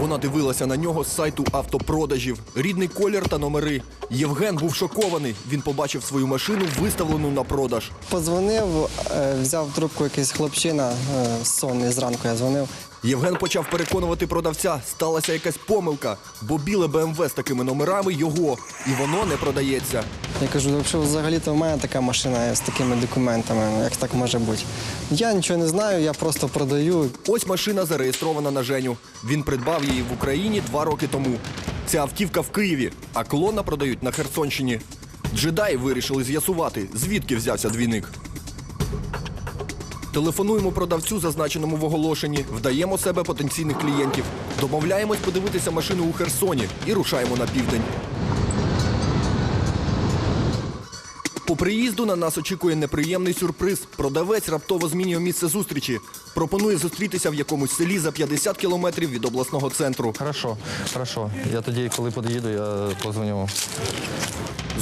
Вона дивилася на нього з сайту автопродажів, рідний колір та номери. Євген був шокований. Він побачив свою машину, виставлену на продаж. Позвонив, е, взяв трубку якийсь хлопчина, е, сонний зранку я дзвонив. Євген почав переконувати продавця, сталася якась помилка, бо біле БМВ з такими номерами його, і воно не продається. Я кажу, якщо взагалі-то в мене така машина з такими документами, ну, як так може бути? Я нічого не знаю, я просто продаю. Ось машина зареєстрована на Женю. Він придбав її в Україні два роки тому. Ця автівка в Києві, а клона продають на Херсонщині. Джедаї вирішили з'ясувати, звідки взявся двійник. Телефонуємо продавцю, зазначеному в оголошенні, вдаємо себе потенційних клієнтів. Домовляємось подивитися машину у Херсоні і рушаємо на південь. По приїзду на нас очікує неприємний сюрприз. Продавець раптово змінює місце зустрічі. Пропонує зустрітися в якомусь селі за 50 кілометрів від обласного центру. Хорошо, хорошо. Я тоді, коли під'їду, я позвоню.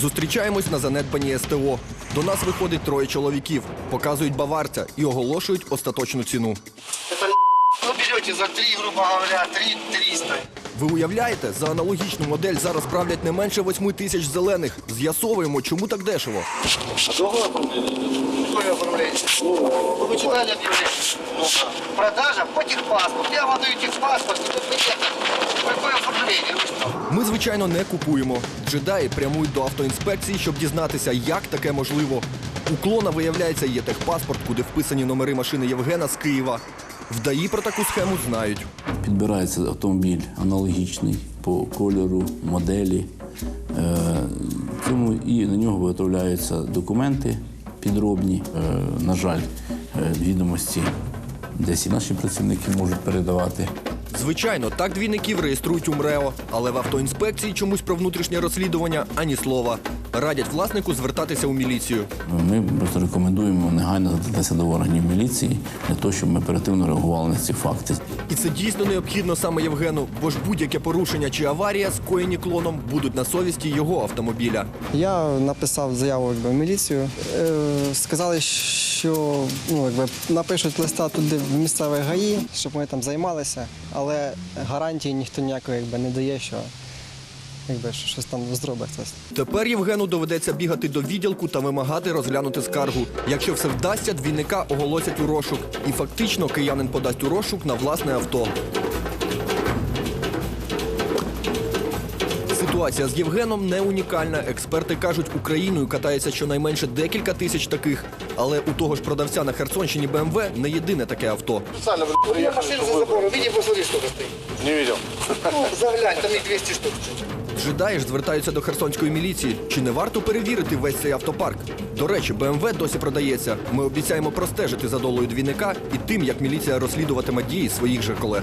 Зустрічаємось на занедбаній СТО. До нас виходить троє чоловіків, показують баварця і оголошують остаточну ціну. Это вы берете за 3, грубо говоря, 3 300. Ви уявляєте, за аналогічну модель зараз правлять не менше 8 тисяч зелених. З'ясовуємо, чому так дешево. Какое оформление? Ну, вы читали объявление? Продажа по техпаспорту. Я вам даю техпаспорт, и тут мне какое оформление? Ми, звичайно, не купуємо. Джедаї прямують до автоінспекції, щоб дізнатися, як таке можливо. У клона, виявляється, є техпаспорт, куди вписані номери машини Євгена з Києва. Вдаї про таку схему знають. Підбирається автомобіль аналогічний по кольору, моделі. Е, Цьому і на нього виготовляються документи підробні. Е, На жаль, е, відомості десь і наші працівники можуть передавати. Звичайно, так двійників реєструють у МРЕО, але в автоінспекції чомусь про внутрішнє розслідування ані слова. Радять власнику звертатися у міліцію. Ми просто рекомендуємо негайно звертатися до органів міліції для того, щоб ми оперативно реагували на ці факти. І це дійсно необхідно саме Євгену, бо ж будь-яке порушення чи аварія, скоєні клоном, будуть на совісті його автомобіля. Я написав заяву якби, в міліцію. Е, сказали, що ну, якби, напишуть листа туди в місцеве ГАІ, щоб ми там займалися, але гарантії ніхто ніякої якби, не дає, що якби, що щось там зробить хтось. Тепер Євгену доведеться бігати до відділку та вимагати розглянути скаргу. Якщо все вдасться, двійника оголосять у розшук. І фактично киянин подасть у розшук на власне авто. Ситуація з Євгеном не унікальна. Експерти кажуть, Україною катається щонайменше декілька тисяч таких. Але у того ж продавця на Херсонщині БМВ не єдине таке авто. Специально приехали, Машин за забором. Види, посмотри, сколько стоит. Не видел. Ну, заглянь, там их 200 штук. Джедаї ж звертаються до херсонської міліції. Чи не варто перевірити весь цей автопарк? До речі, БМВ досі продається. Ми обіцяємо простежити за долою двійника і тим, як міліція розслідуватиме дії своїх же колег.